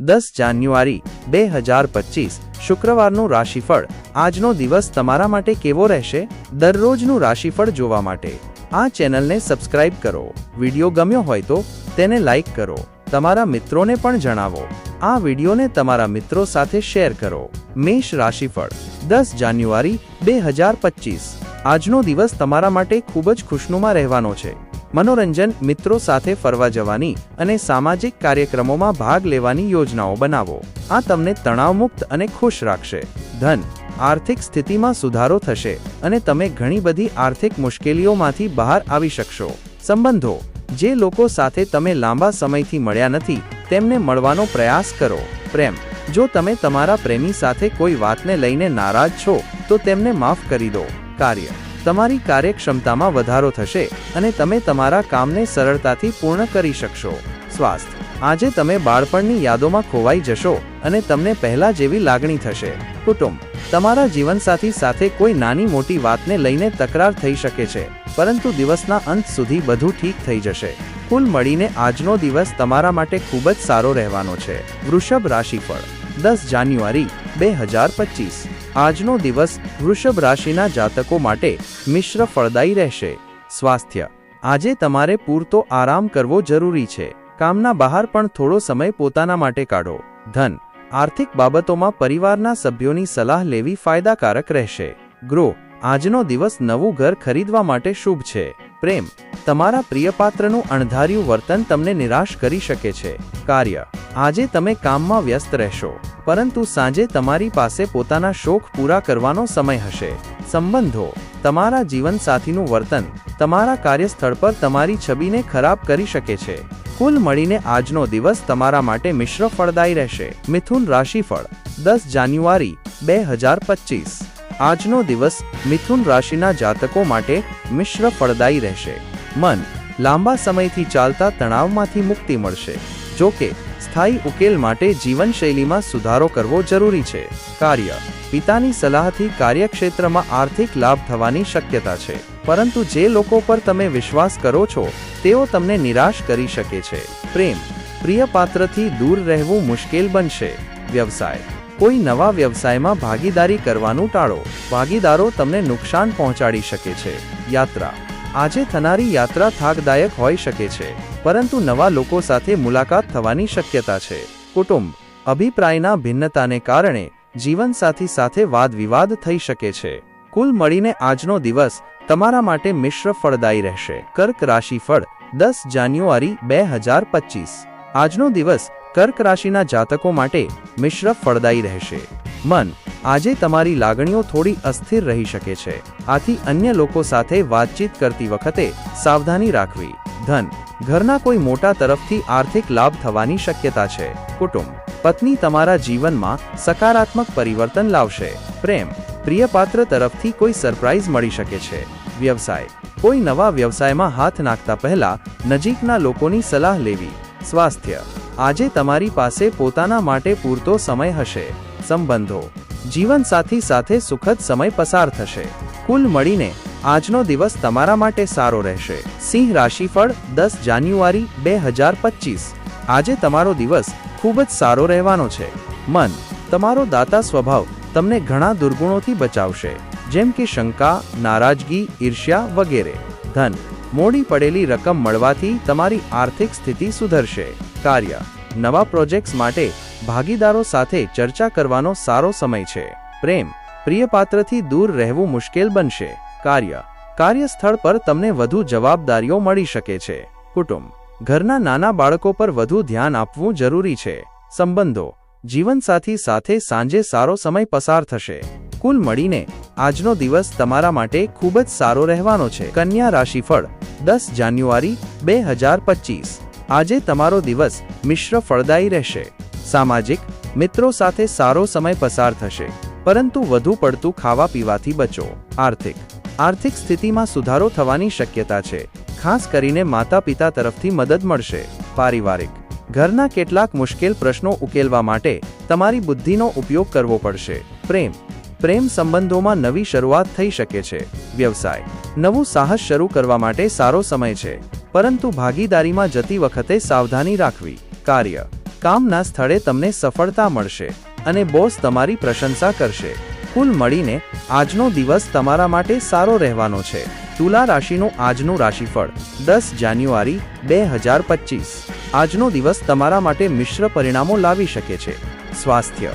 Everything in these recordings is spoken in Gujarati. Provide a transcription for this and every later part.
દસ જાન્યુઆરી, બે હજાર પચીસ, શુક્રવારનું રાશિફળ. આજનો દિવસ તમારા માટે કેવો રહેશે? દરરોજનું રાશિફળ જોવા માટે. આ ચેનલને સબસ્ક્રાઇબ કરો. વિડિયો ગમ્યો હોય તો તેને લાઇક કરો. તમારા મિત્રોને પણ જણાવો. આ વિડિયોને તમારા મિત્રો સાથે શેર કરો. મેષ રાશિફળ, દસ જાન્યુઆરી, બે હજાર પચીસ. આજનો દિવસ તમારા માટે ખૂબ જ ખુશનુમા રહેવાનો છે. મનોરંજન મિત્રો સાથે ફરવા જવાની અને સામાજિક કાર્યક્રમોમાં ભાગ લેવાની યોજનાઓ બનાવો. આ તમને તણાવમુક્ત અને ખુશ રાખશે. ધન, આર્થિક સ્થિતિમાં સુધારો થશે અને તમે ઘણી બધી આર્થિક મુશ્કેલીઓમાંથી બહાર આવી શકશો. સંબંધો, જે લોકો સાથે તમે લાંબા સમયથી મળ્યા નથી, તેમને મળવાનો પ્રયાસ કરો. પ્રેમ, જો તમે તમારા પ્રેમી સાથે કોઈ વાતને લઈને નારાજ છો, તો તેમને માફ કરી દો. કાર્ય તમારી કાર્યક્ષમતામાં વધારો થશે અને તમે તમારા કામને સરળતાથી પૂર્ણ કરી શકશો. સ્વાસ્થ્ય આજે તમે બાળપણની યાદોમાં ખોવાઈ જશો અને તમને પહેલા જેવી લાગણી થશે. કુટુંબ, તમારા જીવનસાથી સાથે કોઈ નાની મોટી વાતને લઈને તકરાર થઈ શકે છે, પરંતુ દિવસના અંત સુધી બધું ઠીક થઈ જશે. કુલ મળીને આજનો દિવસ તમારા માટે ખૂબ જ સારો રહેવાનો છે. વૃષભ રાશિફળ, દસ જાન્યુઆરી, બે હજાર પચીસ. આજનો દિવસ વૃષભ રાશિના જાતકો માટે મિશ્ર ફળદાયી રહેશે. સ્વાસ્થ્ય. આજે તમારે પૂરતો આરામ કરવો જરૂરી છે. કામના બહાર પણ થોડો સમય પોતાના માટે કાઢો. ધન. આર્થિક બાબતોમાં પરિવારના સભ્યોની સલાહ લેવી ફાયદાકારક રહેશે. ગૃહ. આજનો દિવસ નવું ઘર ખરીદવા માટે શુભ છે. પ્રેમ. તમારા પ્રિયપાત્રનું અણધાર્યું વર્તન તમને નિરાશ કરી શકે છે. કાર્ય. આજે તમે કામમાં વ્યસ્ત રહેશો, પરંતુ સાંજે તમારી પાસે પોતાના શોખ પૂરા કરવાનો સમય હશે. સંબંધો, તમારા જીવનસાથીનું વર્તન, તમારા કાર્યસ્થળ પર તમારી છબીને ખરાબ કરી શકે છે. કુલ મળીને આજનો દિવસ તમારા માટે મિશ્ર ફળદાયી રહેશે. મિથુન રાશિફળ, દસ જાન્યુઆરી, બે હજાર પચીસ. આજનો દિવસ મિથુન રાશિના જાતકો માટે મિશ્ર ફળદાયી રહેશે. મન, લાંબા સમયથી ચાલતા તણાવમાંથી મુક્તિ મળશે. જો કે સ્થાયી ઉકેલ માટે જીવનશૈલીમાં સુધારો કરવો જરૂરી છે. કાર્ય. પિતાની સલાહથી કાર્યક્ષેત્રમાં આર્થિક લાભ થવાની શક્યતા છે. પરંતુ જે લોકો પર તમે વિશ્વાસ કરો છો, તેઓ તમને નિરાશ કરી શકે છે. પ્રેમ. પ્રિય પાત્રથી દૂર રહેવું મુશ્કેલ બનશે. વ્યવસાય. કોઈ નવા વ્યવસાયમાં ભાગીદારી કરવાનું ટાળો. ભાગીદારો તમને નુકસાન પહોંચાડી શકે છે. યાત્રા. આજે થનારી યાત્રા થાકદાયક હોઈ શકે છે. પરંતુ નવા લોકો સાથે મુલાકાત થવાની શક્યતા છે. કુટુંબ, અભિપ્રાયના ભિન્નતાને કારણે જીવનસાથી સાથે વાદવિવાદ થઈ શકે છે. કુલ મળીને આજનો દિવસ તમારા માટે મિશ્ર ફળદાયી રહેશે. કર્ક રાશિ ફળ, દસ જાન્યુઆરી બે હજાર પચીસ. આજનો દિવસ કર્ક રાશિના જાતકો માટે મિશ્ર ફળદાયી રહેશે. મન, આજે તમારી લાગણીઓ થોડી અસ્થિર રહી શકે છે. આથી અન્ય લોકો સાથે વાતચીત કરતી વખતે સાવધાની રાખવી. ધન ઘરના કોઈ મોટા તરફથી આર્થિક લાભ થવાની શક્યતા છે. કુટુંબ, પત્ની તમારા જીવનમાં સકારાત્મક પરિવર્તન લાવશે. પ્રેમ પ્રિય પાત્ર તરફથી કોઈ સરપ્રાઇઝ મળી શકે છે. વ્યવસાય, કોઈ નવા વ્યવસાયમાં હાથ નાખતા પહેલા નજીકના લોકોની સલાહ લેવી. સ્વાસ્થ્ય, આજે તમારી પાસે પોતાના માટે પૂરતો સમય હશે. સંબંધો, જીવનસાથી સાથે સુખદ સમય પસાર થશે. કુલ મળીને આજનો દિવસ તમારા માટે સારો રહેશે. સિંહ રાશિફળ દસ જાન્યુઆરી બે હજાર પચીસ. આજે તમારો દિવસ ખૂબ જ સારો રહેવાનો છે. મન, તમારો દાતા સ્વભાવ તમને ઘણા દુર્ગુણોથી બચાવશે. જેમ કે શંકા, નારાજગી, ઈર્ષ્યા વગેરે. ધન, મોડી પડેલી રકમ મળવાથી તમારી આર્થિક સ્થિતિ સુધરશે. કાર્ય, નવા પ્રોજેક્ટ્સ માટે ભાગીદારો સાથે ચર્ચા કરવાનો સારો સમય છે. પ્રેમ પ્રિયપાત્રથી દૂર રહેવું મુશ્કેલ બનશે. કાર્ય. કાર્યસ્થળ પર તમને વધુ જવાબદારીઓ મળી શકે છે. કુટુંબ. ઘરના નાના બાળકો પર વધુ ધ્યાન આપવું જરૂરી છે. સંબંધો. જીવનસાથી સાથે સાંજે સારો સમય પસાર થશે. કુલ મળીને, આજનો દિવસ તમારા માટે ખૂબ જ સારો રહેવાનો છે. કન્યા રાશિફળ, દસ જાન્યુઆરી, બે હજાર પચીસ. આજે તમારો દિવસ મિશ્ર ફળદાયી રહેશે. સામાજિક, મિત્રો સાથે સારો સમય પસાર થશે. પરંતુ વધુ પડતું ખાવા પીવાથી બચો. આર્થિક. આર્થિક સ્થિતિમાં સુધારો થવાની શક્યતા છે. ખાસ કરીને માતા પિતા તરફથી મદદ મળશે. પારિવારિક. ઘરના કેટલાક મુશ્કેલ પ્રશ્નો ઉકેલવા માટે તમારી બુદ્ધિનો ઉપયોગ કરવો પડશે. પ્રેમ. પ્રેમ સંબંધોમાં નવી શરૂઆત થઈ શકે છે. વ્યવસાય. નવું સાહસ શરૂ કરવા માટે સારો સમય છે. પરંતુ ભાગીદારીમાં જતી વખતે સાવધાની રાખવી. કાર્ય. કામના સ્થળે તમને સફળતા મળશે અને બોસ તમારી પ્રશંસા કરશે. કુલ મળીને આજનો દિવસ તમારા માટે સારો રહેવાનો છે. તુલા રાશિનું આજનું રાશિફળ, દસ જાન્યુઆરી, બે હજાર પચીસ. આજનો દિવસ તમારા માટે મિશ્ર પરિણામો લાવી શકે છે. સ્વાસ્થ્ય.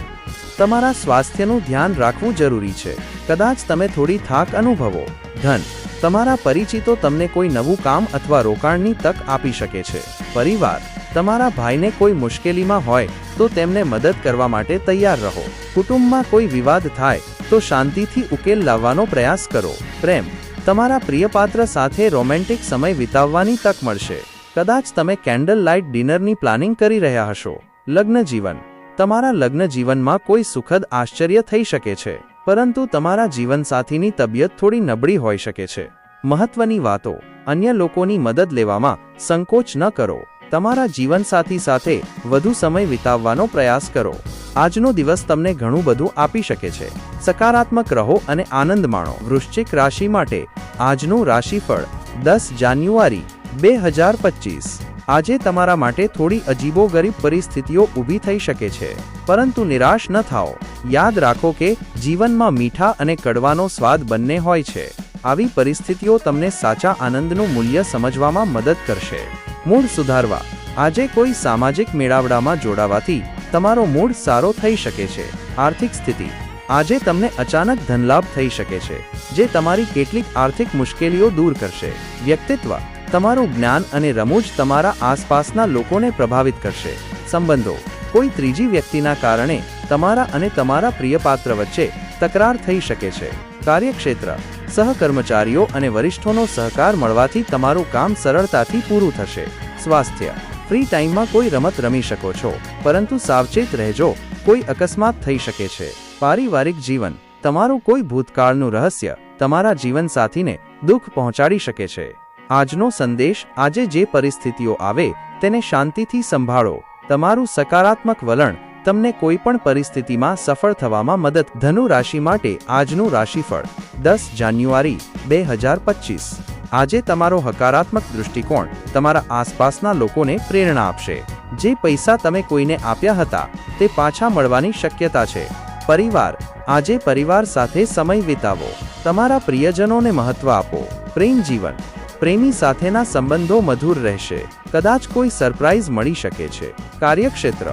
તમારા સ્વાસ્થ્યનું ધ્યાન રાખવું જરૂરી છે. કદાચ તમે થોડી થાક અનુભવો. ધન. તમારા પરિચિતો તમને કોઈ નવું કામ અથવા રોકાણની તક આપી શકે છે. પરિવાર. તમારા ભાઈને કોઈ મુશ્કેલીમાં હોય, તો તેમને મદદ કરવા માટે તૈયાર રહો. કુટુંબમાં કોઈ વિવાદ થાય તો શાંતિથી ઉકેલ લાવવાનો પ્રયાસ કરો. પ્રેમ, તમારા પ્રિયપાત્ર સાથે રોમેન્ટિક સમય વિતાવવાની તક મળશે. કદાચ તમે કેન્ડલ લાઇટ ડિનરની પ્લાનિંગ કરી રહ્યા હશો. લગ્ન જીવન, તમારા લગ્ન જીવનમાં કોઈ સુખદ આશ્ચર્ય થઈ શકે છે, પરંતુ તમારા જીવનસાથીની તબિયત થોડી નબળી હોઈ શકે છે. મહત્વની વાતો, અન્ય લોકોની મદદ લેવામાં સંકોચ ન કરો. તમારા જીવનસાથી સાથે વધુ સમય વિતાવવાનો પ્રયાસ કરો. આજનો દિવસ તમને ઘણું બધું આપી શકે છે. સકારાત્મક રહો અને આનંદ માણો. વૃશ્ચિક રાશિ માટે આજનું રાશિફળ દસ જાન્યુઆરી બે હજાર પચીસ. આજે તમારા માટે થોડી અજીબો ગરીબ પરિસ્થિતિઓ ઊભી થઈ શકે છે. પરંતુ નિરાશ ન થાઓ. યાદ રાખો કે જીવનમાં મીઠા અને કડવાનો સ્વાદ બંને હોય છે. આવી પરિસ્થિતિઓ તમને સાચા આનંદનું મૂલ્ય સમજવામાં મદદ કરશે. મૂડ સુધારવા. આજે કોઈ સામાજિક મેળાવડામાં જોડાવાથી તમારો મૂડ સારો થઈ શકે છે. આર્થિક સ્થિતિ. આજે તમને અચાનક ધનલાભ થઈ શકે છે, જે તમારી કેટલીક આર્થિક મુશ્કેલીઓ દૂર કરશે. વ્યક્તિત્વ. તમારું જ્ઞાન અને રમૂજ તમારા આસપાસના લોકોને પ્રભાવિત કરશે. સંબંધો. કોઈ ત્રીજી વ્યક્તિના કારણે તમારા અને તમારા પ્રિયપાત્ર વચ્ચે તકરાર થઈ શકે છે. કાર્યક્ષેત્ર. સહકર્મચારીઓ અને વરિષ્ઠોનો સહકાર મળવાથી તમારું કામ સરળતાથી પૂરું થશે. સ્વાસ્થ્ય. ફ્રી ટાઈમમાં કોઈ રમત રમી શકો છો, પરંતુ સાવચેત રહેજો, કોઈ અકસ્માત થઈ શકે છે. પારિવારિક જીવન. તમારું કોઈ ભૂતકાળનું રહસ્ય તમારા જીવનસાથીને દુઃખ પહોંચાડી શકે છે. આજનો સંદેશ આજે જે પરિસ્થિતિઓ આવે તેને શાંતિથી સંભાળો. તમારું સકારાત્મક વલણ તમને કોઈ પણ પરિસ્થિતિમાં સફળ થવામાં મદદ. ધનુ રાશિ માટે આજનું રાશિફળ, દસ જાન્યુઆરી, બે હજાર પચીસ. આજે તમારો હકારાત્મક દૃષ્ટિકોણ તમારા આસપાસના લોકોને પ્રેરણા આપશે. જે પૈસા તમે કોઈને આપ્યા હતા, તે પાછા મળવાની શક્યતા છે. પરિવાર, આજે પરિવાર સાથે સમય વિતાવો. તમારા પ્રિયજનોને મહત્વ આપો. પ્રેમ જીવન, પ્રેમી સાથેના સંબંધો મધુર રહેશે. કદાચ કોઈ સરપ્રાઇઝ મળી શકે છે. કાર્યક્ષેત્ર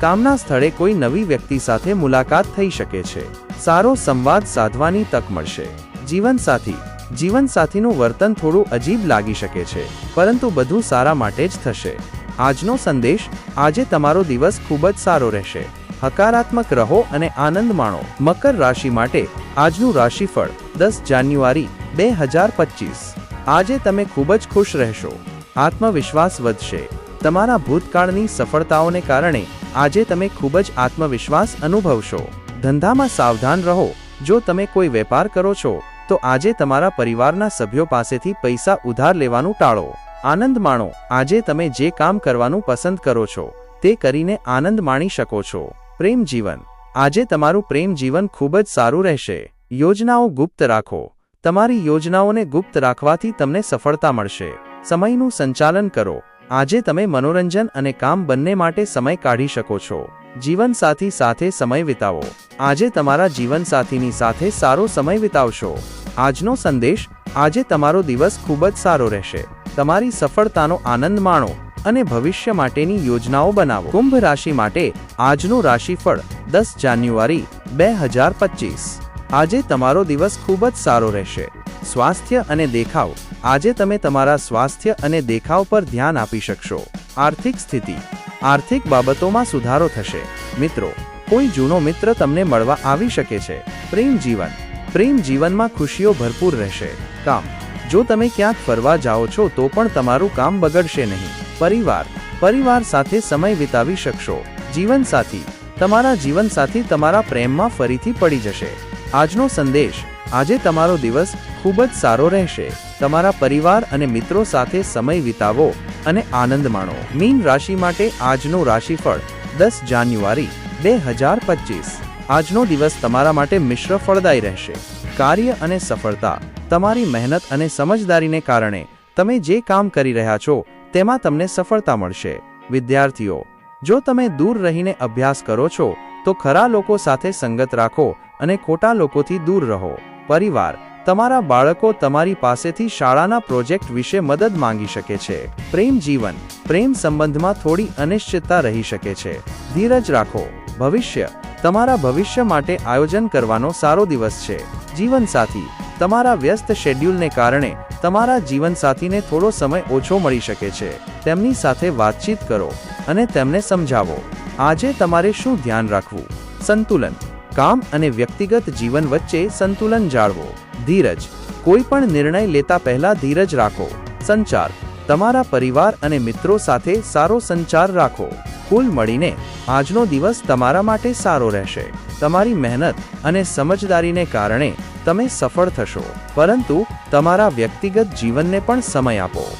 કામના સ્થળે કોઈ નવી વ્યક્તિ સાથે મુલાકાત થઈ શકે છે. સારો સંવાદ સાધવાની તક મળશે. જીવનસાથી. જીવનસાથીનું વર્તન થોડું અજીબ લાગી શકે છે, પરંતુ બધું સારા માટે જ થશે. આજનો સંદેશ, આજે તમારો દિવસ ખૂબ જ સારો રહેશે. હકારાત્મક રહો અને આનંદ માણો. મકર રાશિ માટે આજનું રાશિફળ, દસ જાન્યુઆરી, બે હજાર પચીસ આજે તમે ખૂબ જ ખુશ રહેશો. આત્મવિશ્વાસ વધશે. તમારા ભૂતકાળની સફળતાઓને કારણે આજે તમે ખૂબ જ આત્મવિશ્વાસ અનુભવશો. ધંધામાં સાવધાન રહો. જો તમે કોઈ વેપાર કરો છો, તો આજે તમારા પરિવારના સભ્યો પાસેથી પૈસા ઉધાર લેવાનું ટાળો. આનંદ માણો. આજે તમે જે કામ કરવાનું પસંદ કરો છો, તે કરીને આનંદ માણી શકો છો. પ્રેમ જીવન. આજે તમારું પ્રેમ જીવન ખૂબ જ સારું રહેશે. યોજનાઓ ગુપ્ત રાખો. તમારી યોજનાઓને ગુપ્ત રાખવાથી તમને સફળતા મળશે. સમયનું સંચાલન કરો. આજે તમે મનોરંજન અને કામ બંને માટે સમય કાઢી શકો છો. જીવનસાથી સાથે સમય વિતાવો. આજે તમારા જીવનસાથીની સાથે સારો સમય વિતાવશો. આજનો સંદેશ, આજે તમારો દિવસ ખૂબ જ સારો રહેશે. તમારી સફળતાનો આનંદ માણો અને ભવિષ્ય માટેની યોજનાઓ બનાવો. કુંભ રાશિ માટે આજનું રાશિફળ દસ જાન્યુઆરી બે હજાર પચીસ. આજે તમારો દિવસ ખૂબ જ સારો રહેશે. સ્વાસ્થ્ય અને દેખાવ. આજે તમે તમારા સ્વાસ્થ્ય અને દેખાવ પર ધ્યાન આપી શકશો. આર્થિક સ્થિતિ. આર્થિક બાબતોમાં સુધારો થશે. મિત્રો, કોઈ જૂનો મિત્ર તમને મળવા આવી શકે છે. પ્રેમ જીવન. પ્રેમ જીવનમાં ખુશીઓ ભરપૂર રહેશે. કામ. જો તમે ક્યાંક ફરવા જાઓ છો, તો પણ તમારું કામ બગડશે નહીં. પરિવાર. પરિવાર સાથે સમય વિતાવી શકશો. જીવનસાથી. તમારા જીવનસાથી તમારા પ્રેમમાં ફરીથી પડી જશે. આજનો સંદેશ. આજે તમારો દિવસ ખૂબ જ સારો રહેશે. તમારા પરિવાર અને મિત્રો સાથે સમય વિતાવો અને આનંદ માણો. મીન રાશિ માટે આજનું રાશિફળ દસ જાન્યુઆરી, બે હજાર પચીસ. આજનો દિવસ તમારા માટે મિશ્ર ફળદાયી રહેશે. કાર્ય અને સફળતા તમારી મહેનત અને સમજદારીને કારણે તમે જે કામ કરી રહ્યા છો, તેમાં તમને સફળતા મળશે. વિદ્યાર્થીઓ, જો તમે દૂર રહીને અભ્યાસ કરો છો, તો ખરા લોકો સાથે સંગત રાખો અને ખોટા લોકોથી દૂર રહો. પરિવાર, તમારા બાળકો તમારી પાસેથી શાળાના પ્રોજેક્ટ વિશે મદદ માંગી શકે છે. પ્રેમ જીવન, પ્રેમ સંબંધમાં થોડી અનિશ્ચિતતા રહી શકે છે. ધીરજ રાખો. ભવિષ્ય, તમારા ભવિષ્ય માટે આયોજન કરવાનો સારો દિવસ છે. જીવનસાથી, તમારા વ્યસ્ત શેડ્યુલને કારણે તમારા જીવનસાથીને થોડો સમય ઓછો મળી શકે છે. તેમની સાથે વાતચીત કરો અને તેમને સમજાવો. આજે તમારે શું ધ્યાન રાખવું? સંતુલન. કામ અને વ્યક્તિગત જીવન વચ્ચે સંતુલન જાળવો. ધીરજ. કોઈ પણ નિર્ણય લેતા પહેલા ધીરજ રાખો. સંચાર. તમારા પરિવાર અને મિત્રો સાથે સારો સંચાર રાખો. કુલ મળીને, આજનો દિવસ તમારા માટે સારો રહેશે. તમારી મહેનત અને સમજદારીને કારણે તમે સફળ થશો. પરંતુ, તમારા વ્યક્તિગત જીવનને પણ સમય આપો.